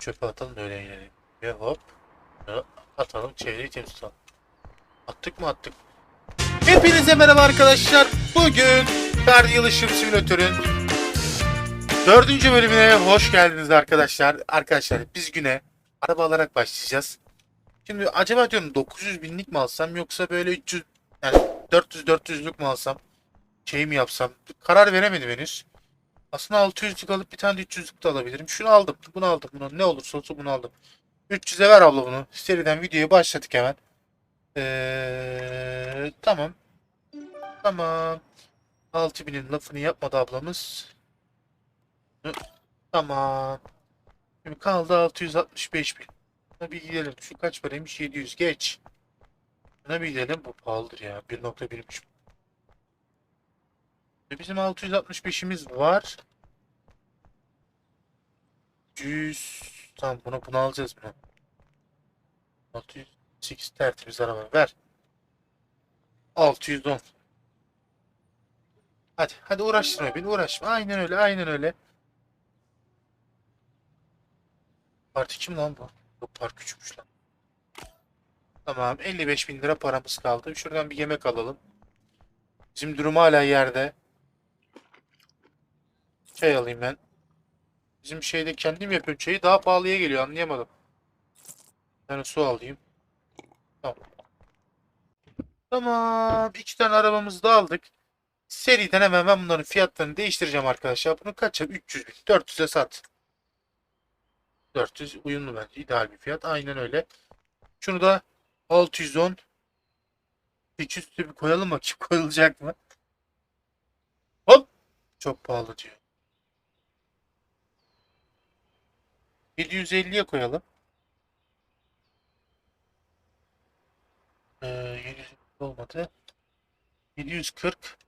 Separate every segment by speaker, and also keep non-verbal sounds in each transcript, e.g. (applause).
Speaker 1: çöpe atalım da öyle inelim. Ve hop. Atalım çevreyi temiz tutalım. Attık mı attık. Hepinize merhaba arkadaşlar. Bugün Kar Yılışım Simülatör'ün dördüncü bölümüne hoş geldiniz arkadaşlar. Arkadaşlar biz güne araba alarak başlayacağız. Şimdi acaba diyorum 900 binlik mi alsam yoksa böyle 300 yani 400-400'lük mü alsam? Şey mi yapsam? Karar veremedim henüz. Aslında 600'lük alıp bir tane de 300'lük de alabilirim. Şunu aldım. Bunu aldım. Bunu ne olursa olsun bunu aldım. 300'e ver abla bunu. Seriden videoya başladık hemen. Ee, tamam. Tamam. 6000'in lafını yapmadı ablamız. Tamam. Şimdi kaldı 665 bin. Buna bir gidelim. Şu kaç paraymış? 700. Geç. Buna bir gidelim. Bu pahalıdır ya. 1.1'miş. Bizim 665'imiz var. 100. Tamam bunu bunu alacağız bunu. 608 tertemiz araba. Ver. 610. Hadi hadi uğraştırma beni uğraşma. Aynen öyle aynen öyle. Parti kim lan bu? Yok park küçükmüş lan. Tamam 55 bin lira paramız kaldı. Şuradan bir yemek alalım. Bizim durum hala yerde. Çay alayım ben. Bizim şeyde kendim yapıyorum çayı daha pahalıya geliyor anlayamadım. Bir tane su alayım. Tamam. Tamam. iki tane arabamızı da aldık. Seriden hemen ben bunların fiyatlarını değiştireceğim arkadaşlar. Bunu kaça? 300 bin. 400'e sat. 400 uyumlu bence. ideal bir fiyat. Aynen öyle. Şunu da 610. 800 bir koyalım bakayım. (laughs) Koyulacak mı? Hop. Çok pahalı diyor. 750'ye koyalım. Ee, 700 olmadı. 740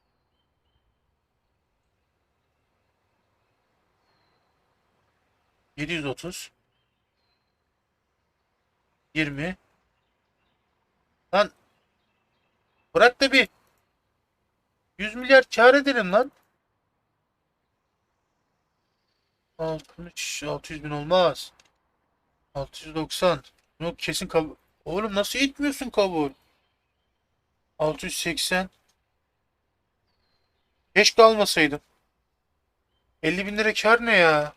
Speaker 1: 730 20 Lan bırak da bir 100 milyar kar edelim lan. 60 600 bin olmaz. 690 Yok kesin kabul. Oğlum nasıl etmiyorsun kabul? 680 Keşke almasaydım. 50 bin lira kar ne ya?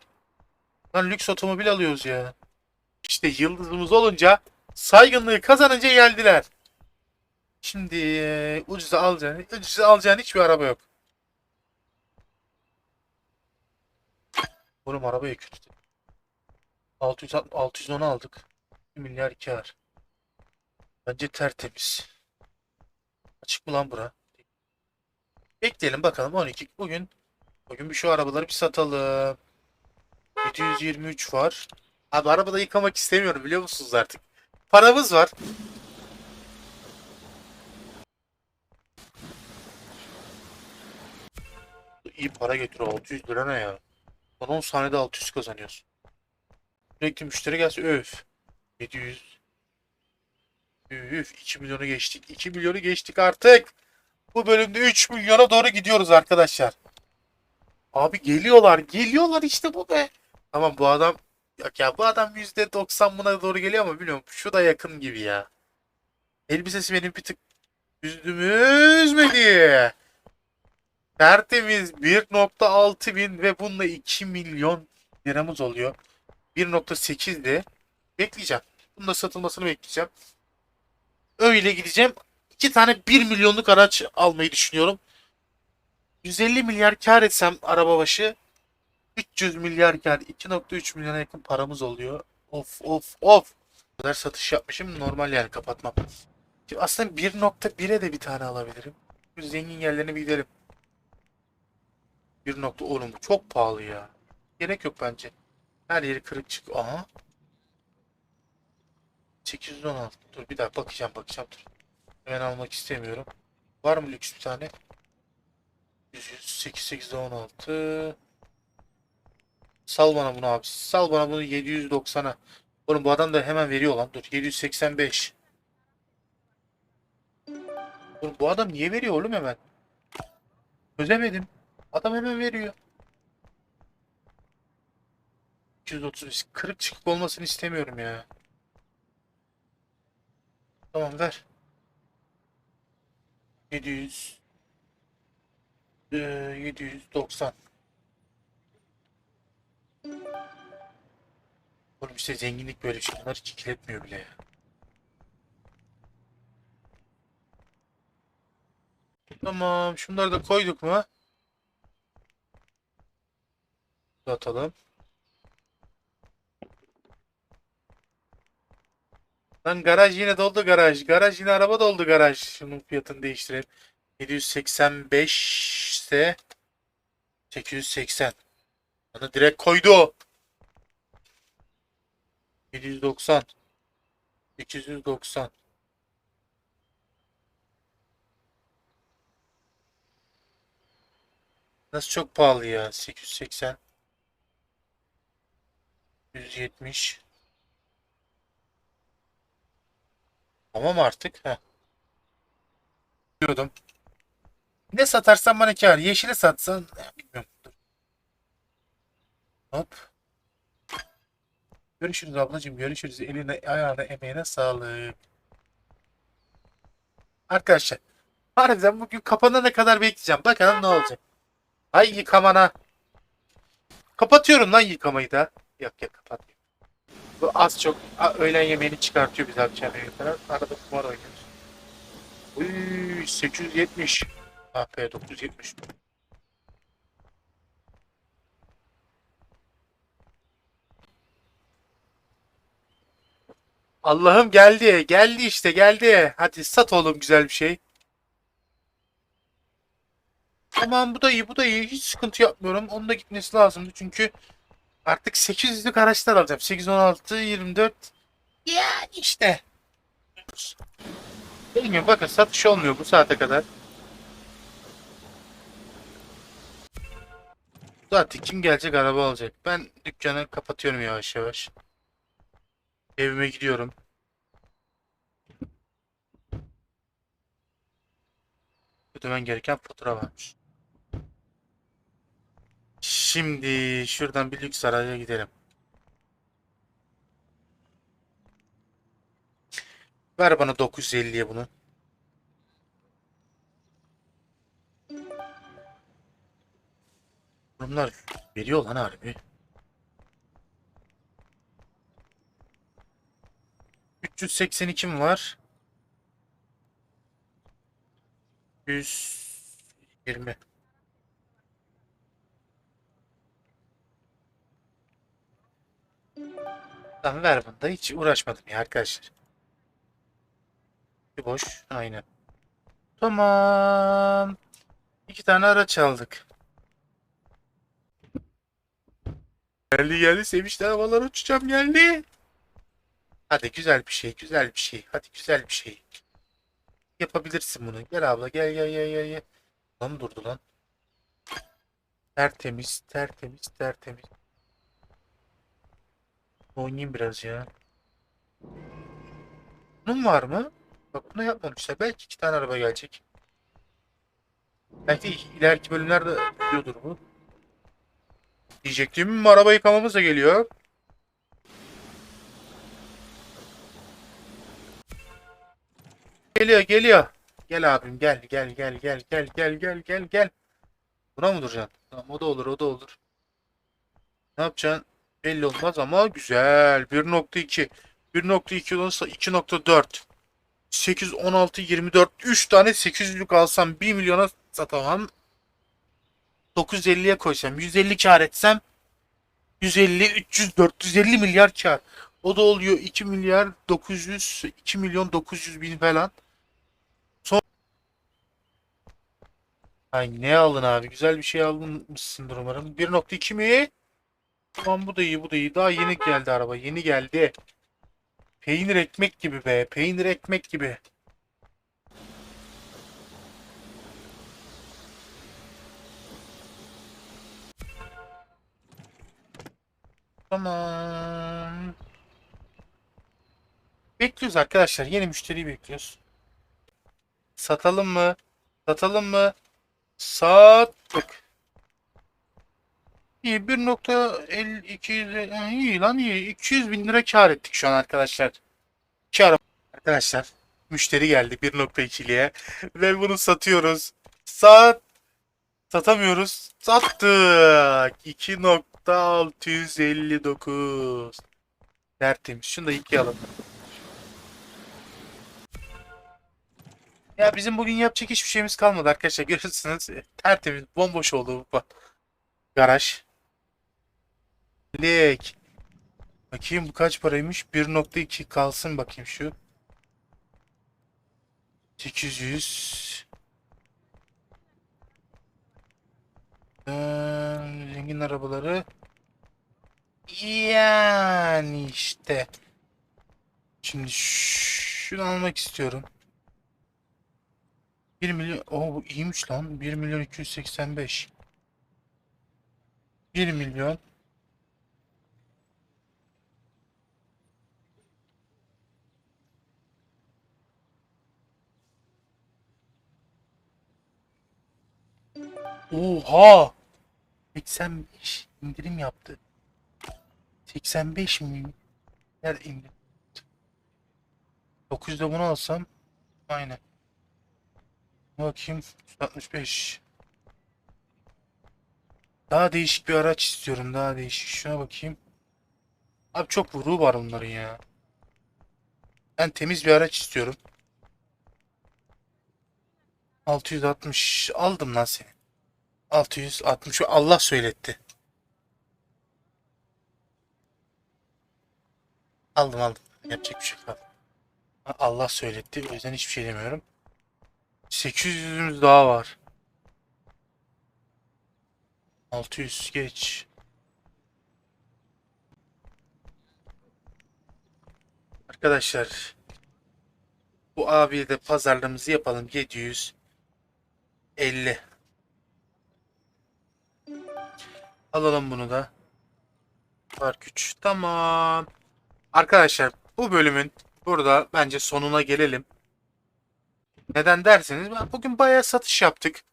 Speaker 1: Lan lüks otomobil alıyoruz ya. İşte yıldızımız olunca saygınlığı kazanınca geldiler. Şimdi e, ucuza alacağın, ucuza alacağın hiçbir araba yok. Oğlum arabaya kötü. 600, 610 aldık. 1 milyar kar. Bence tertemiz. Açık mı lan bura? Bekleyelim bakalım 12. Bugün bugün bir şu arabaları bir satalım. 723 var. Abi arabada yıkamak istemiyorum biliyor musunuz artık? Paramız var. İyi para getiriyor 600 lira ne ya? Son 10 saniyede 600 kazanıyorsun. Sürekli müşteri gelse öf. 700. Üf 2 milyonu geçtik. 2 milyonu geçtik artık. Bu bölümde 3 milyona doğru gidiyoruz arkadaşlar. Abi geliyorlar. Geliyorlar işte bu be. Tamam bu adam Yok ya bu adam %90 buna doğru geliyor ama bilmiyorum. Şu da yakın gibi ya. Elbisesi benim bir tık üzdümü üzmedi. Tertemiz 1.6 bin ve bununla 2 milyon liramız oluyor. 1.8'di. Bekleyeceğim. Bunun da satılmasını bekleyeceğim. Öyle gideceğim. İki tane 1 milyonluk araç almayı düşünüyorum. 150 milyar kar etsem araba başı 300 milyar kar 2.3 milyona yakın paramız oluyor. Of of of. Bu kadar satış yapmışım normal yani kapatmam. Şimdi aslında 1.1'e de bir tane alabilirim. Zengin yerlerine bir gidelim. 1. nokta oğlum çok pahalı ya. Gerek yok bence. Her yeri kırık çık. Aha. 816. Dur bir daha bakacağım bakacağım dur. Hemen almak istemiyorum. Var mı lüks bir tane? 108 8'de 16. Sal bana bunu abi. Sal bana bunu 790'a. Oğlum bu adam da hemen veriyor lan. Dur 785. Oğlum bu adam niye veriyor oğlum hemen? Çözemedim. Adam hemen veriyor. 230 kırık çıkık olmasını istemiyorum ya. Tamam ver. 700 eee, 790 Oğlum işte zenginlik böyle şey. Bunlar hiç ikiletmiyor bile ya. Tamam. Şunları da koyduk mu? Atalım. Lan garaj yine doldu garaj. Garaj yine araba doldu garaj. Şunun fiyatını değiştirelim. 785 ise 880. Bana direkt koydu o. 790 890 Nasıl çok pahalı ya 880 170 Tamam artık ha. Diyordum. Ne satarsan bana kâr. Yeşili satsan ya bilmiyorum. Hop. Görüşürüz ablacığım. Görüşürüz. Eline, ayağına, emeğine sağlık. Arkadaşlar. Harbiden bugün kapanana kadar bekleyeceğim. Bakalım ne olacak. Ay yıkamana. Kapatıyorum lan yıkamayı da. Yok yok kapatmıyorum. Bu az çok a- öğlen yemeğini çıkartıyor biz akşam yemeği falan. Arada kumar oynuyoruz. Uy 870. Ah be 970. Allah'ım geldi. Geldi işte geldi. Hadi sat oğlum güzel bir şey. Tamam bu da iyi bu da iyi. Hiç sıkıntı yapmıyorum. Onun da gitmesi lazımdı çünkü artık 800'lük araçlar alacağım. 816, 24. Yani işte. Bilmiyorum bakın satış olmuyor bu saate kadar. Zaten kim gelecek araba alacak. Ben dükkanı kapatıyorum yavaş yavaş. Evime gidiyorum. Ödemen gereken fatura varmış. Şimdi şuradan bir lüks araca gidelim. Ver bana 950'ye bunu. Bunlar veriyor lan harbi. 382 mi var? 120. Tamam ver bunu da hiç uğraşmadım ya arkadaşlar. Bir boş. Aynen. Tamam. İki tane araç aldık. Geldi geldi sevinçli havalar uçacağım geldi. Hadi güzel bir şey güzel bir şey. Hadi güzel bir şey. Yapabilirsin bunu. Gel abla gel gel gel gel. gel. Lan durdu lan. Tertemiz tertemiz tertemiz. Oynayayım biraz ya. Bunun var mı? Bak bunu yapmamışlar. Belki iki tane araba gelecek. Belki ileriki bölümlerde biliyordur bu. Diyecektim araba yıkamamız da geliyor. Geliyor geliyor. Gel abim gel gel gel gel gel gel gel gel gel. Buna mı duracaksın? Tamam o da olur o da olur. Ne yapacaksın? Belli olmaz ama güzel. 1.2 1.2 olursa 2.4 8, 16, 24 3 tane 800'lük alsam 1 milyona satamam. 950'ye koysam 150 kar etsem 150, 300, 450 milyar kar. O da oluyor 2 milyar 900, 2 milyon 900 bin falan. Son... Ay ne aldın abi? Güzel bir şey almışsındır umarım. 1.2 mi? Tamam bu da iyi bu da iyi. Daha yeni geldi araba. Yeni geldi. Peynir ekmek gibi be. Peynir ekmek gibi. Tamam. Bekliyoruz arkadaşlar. Yeni müşteriyi bekliyoruz. Satalım mı? Satalım mı? Sattık. İyi 1.52 ha, iyi lan iyi. 200 bin lira kar ettik şu an arkadaşlar. Kar. Arkadaşlar müşteri geldi 1.2'liye ve bunu satıyoruz. Saat satamıyoruz. Sattık. 2.659. Tertemiz. Şunu da yıkayalım. Ya bizim bugün yapacak hiçbir şeyimiz kalmadı arkadaşlar. Görürsünüz. Tertemiz. Bomboş oldu bu garaj. Lek. Bakayım bu kaç paraymış? 1.2 kalsın bakayım şu. 800. Ee, zengin arabaları. Yani işte. Şimdi şunu almak istiyorum. 1 milyon. Oo bu iyiymiş lan. 1 milyon 285. 1 milyon. Oha! 85 indirim yaptı. 85 mi? Nerede indirim? 900'de bunu alsam aynen. Bakayım 65. Daha değişik bir araç istiyorum. Daha değişik. Şuna bakayım. Abi çok vuruğu var bunların ya. Ben temiz bir araç istiyorum. 660 aldım lan seni. 660 Allah söyletti. Aldım aldım. Yapacak bir şey yok. Allah söyletti. O yüzden hiçbir şey demiyorum. 800'ümüz daha var. 600 geç. Arkadaşlar bu abiye de pazarlığımızı yapalım. 750. Alalım bunu da. Fark 3. Tamam. Arkadaşlar bu bölümün burada bence sonuna gelelim. Neden derseniz bugün bayağı satış yaptık.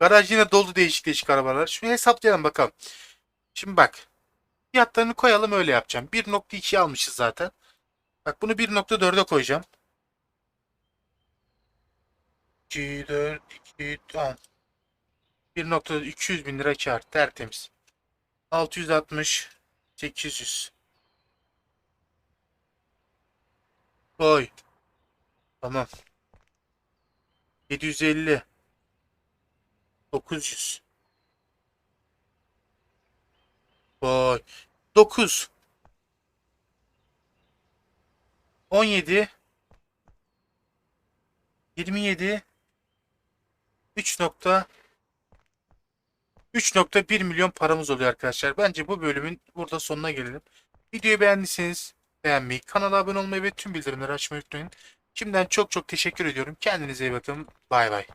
Speaker 1: Garaj yine dolu değişik değişik arabalar. Şunu hesaplayalım bakalım. Şimdi bak. Fiyatlarını koyalım öyle yapacağım. 1.2 almışız zaten. Bak bunu 1.4'e koyacağım. 2, 4, 2, tamam. 1.200 bin lira kar. Tertemiz. 660, 800. Koy. Tamam. 750 900 Vay. 9 17 27 3 nokta 3.1 milyon paramız oluyor arkadaşlar. Bence bu bölümün burada sonuna gelelim. Videoyu beğendiyseniz beğenmeyi, kanala abone olmayı ve tüm bildirimleri açmayı unutmayın. Şimdiden çok çok teşekkür ediyorum. Kendinize iyi bakın. Bay bay.